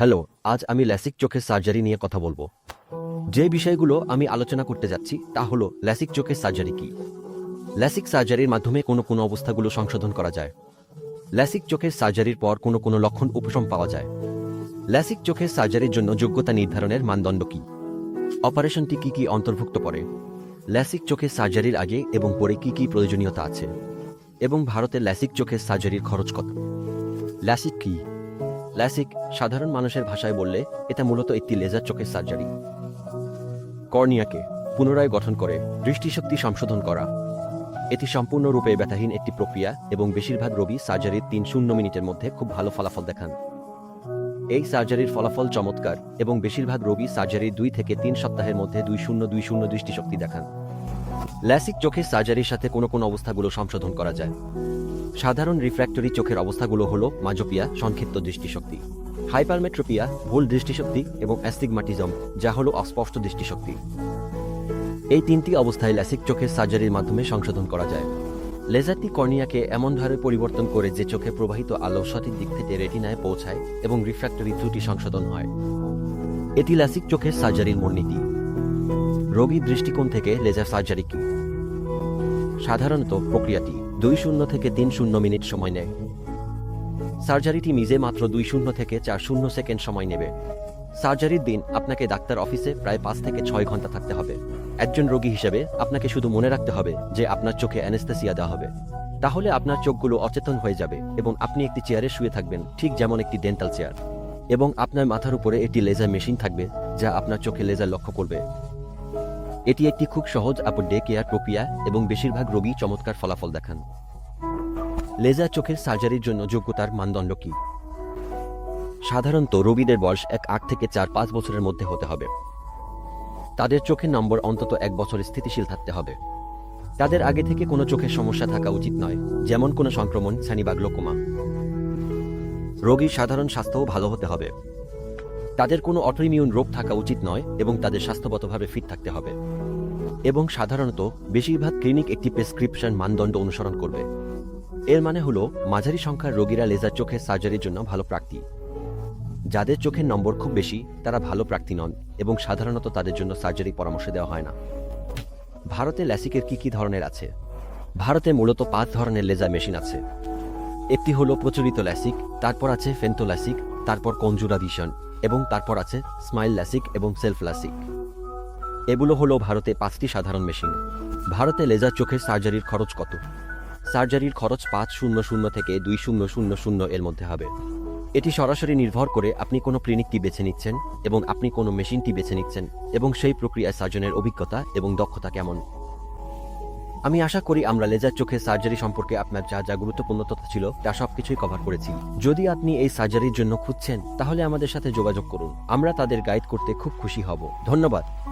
Hello, আজ আমি LASIK চোখের সার্জারি নিয়ে কথা বলব। যে বিষয়গুলো আমি আলোচনা করতে যাচ্ছি, তা হলো ল্যাসিক চোখের সার্জারি কি? ল্যাসিক সার্জারির মাধ্যমে কোনো কোনো অবস্থাগুলো সংশোধন করা যায়। ল্যাসিক চোখের সার্জারির পর কোনো কোনো লক্ষণ উপশম পাওয়া যায়। ল্যাসিক চোখের সার্জারির জন্য যোগ্যতা নির্ধারণের মানদণ্ড কি? অপারেশনটি কি কি অন্তর্ভুক্ত করে? ল্যাসিক চোখের সার্জারির আগে এবং পরে কি কি প্রয়োজনীয়তা আছে? এবং ভারতের ল্যাসিক চোখের সার্জারির খরচ কত? ল্যাসিক কি? ল্যাসিক সাধারণ মানুষের ভাষায় বললে এটা মূলত একটি লেজার চোখের সার্জারি। কর্নিয়াকে পুনরায় গঠন করে দৃষ্টিশক্তি সংশোধন করা। এটি সম্পূর্ণরূপে ব্যথাহীন একটি প্রক্রিয়া এবং বেশিরভাগ রোগী সার্জারির তিন শূন্য মিনিটের মধ্যে খুব ভালো ফলাফল দেখান। এই সার্জারির ফলাফল চমৎকার এবং বেশিরভাগ রোগী সার্জারির দুই থেকে তিন সপ্তাহের মধ্যে দুই শূন্য দুই শূন্য দৃষ্টিশক্তি দেখান। ল্যাসিক চোখের সার্জারির সাথে কোনো কোনো অবস্থাগুলো সংশোধন করা যায়। সাধারণ রিফ্র্যাক্টরি চোখের অবস্থাগুলো হলো মাজোপিয়া, সংক্ষিপ্ত দৃষ্টিশক্তি, হাইপারমেট্রোপিয়া, ভুল দৃষ্টিশক্তি এবং অ্যাস্টিগমাটিজম, যা হলো অস্পষ্ট দৃষ্টিশক্তি। এই তিনটি অবস্থায় ল্যাসিক চোখের সার্জারির মাধ্যমে সংশোধন করা যায়। লেজারটি কর্নিয়াকে এমনভাবে পরিবর্তন করে যে চোখে প্রবাহিত আলো সঠিক দিক থেকে রেটিনায় পৌঁছায় এবং রিফ্র্যাক্টরি ত্রুটি সংশোধন হয়। এটি ল্যাসিক চোখের সার্জারির মূলনীতি। রোগীর দৃষ্টিকোণ থেকে লেজার সার্জারি কি সাধারণত প্রক্রিয়াটি দুই শূন্য থেকে তিন শূন্য মিনিট সময় নেয়। সার্জারিটি মিজে মাত্র দুই শূন্য থেকে চার শূন্য সেকেন্ড সময় নেবে। সার্জারির দিন আপনাকে ডাক্তার অফিসে প্রায় পাঁচ থেকে ছয় ঘণ্টা থাকতে হবে। একজন রোগী হিসেবে আপনাকে শুধু মনে রাখতে হবে যে আপনার চোখে অ্যানেস্থেসিয়া দেওয়া হবে। তাহলে আপনার চোখগুলো অচেতন হয়ে যাবে এবং আপনি একটি চেয়ারে শুয়ে থাকবেন, ঠিক যেমন একটি ডেন্টাল চেয়ার। এবং আপনার মাথার উপরে একটি লেজার মেশিন থাকবে যা আপনার চোখে লেজার লক্ষ্য করবে। এটি একটি খুব সহজ আপর ডে কেয়ার প্রক্রিয়া এবং বেশিরভাগ রোগী চমৎকার ফলাফল দেখান। লেজার চোখের সার্জারির জন্য যোগ্যতার মানদণ্ড কি? সাধারণত রোগীদের বয়স এক আট থেকে চার পাঁচ বছরের মধ্যে হতে হবে। তাদের চোখের নম্বর অন্তত এক বছর স্থিতিশীল থাকতে হবে। তাদের আগে থেকে কোনো চোখের সমস্যা থাকা উচিত নয়, যেমন কোনো সংক্রমণ শ্রেণি বা গ্লোকোমা। রোগীর সাধারণ স্বাস্থ্যও ভালো হতে হবে। তাদের কোনো অটোইমিউন রোগ থাকা উচিত নয় এবং তাদের স্বাস্থ্যগতভাবে ফিট থাকতে হবে। এবং সাধারণত, বেশিরভাগ ক্লিনিক একটি প্রেসক্রিপশন মানদণ্ড অনুসরণ করবে। এর মানে হলো, মাঝারি সংখ্যার রোগীরা লেজার চোখের সার্জারির জন্য ভালো প্রার্থী। যাদের চোখের নম্বর খুব বেশি, তারা ভালো প্রার্থী নন এবং সাধারণত তাদের জন্য সার্জারি পরামর্শ দেওয়া হয় না। ভারতে ল্যাসিকের কি কি ধরনের আছে? ভারতে মূলত পাঁচ ধরনের লেজার মেশিন আছে। একটি হলো প্রচলিত ল্যাসিক, তারপর আছে ফেন্টো ল্যাসিক তারপর কঞ্জুরা ভিশন এবং তারপর আছে স্মাইল ল্যাসিক এবং সেলফ ল্যাসিক এগুলো হলো ভারতে পাঁচটি সাধারণ মেশিন। ভারতে লেজার চোখের সার্জারির খরচ কত? সার্জারির খরচ পাঁচ শূন্য শূন্য থেকে দুই শূন্য শূন্য শূন্য এর মধ্যে হবে। এটি সরাসরি নির্ভর করে আপনি কোনো ক্লিনিকটি বেছে নিচ্ছেন এবং আপনি কোনো মেশিনটি বেছে নিচ্ছেন এবং সেই প্রক্রিয়ায় সার্জনের অভিজ্ঞতা এবং দক্ষতা কেমন। আমি আশা করি আমরা লেজার চোখে সার্জারি সম্পর্কে আপনার যা যা গুরুত্বপূর্ণ তথ্য ছিল, তা সবকিছুই কভার করেছি। যদি আপনি এই সার্জারির জন্য খুঁজছেন, তাহলে আমাদের সাথে যোগাযোগ করুন। আমরা তাদের গাইড করতে খুব খুশি হব। ধন্যবাদ।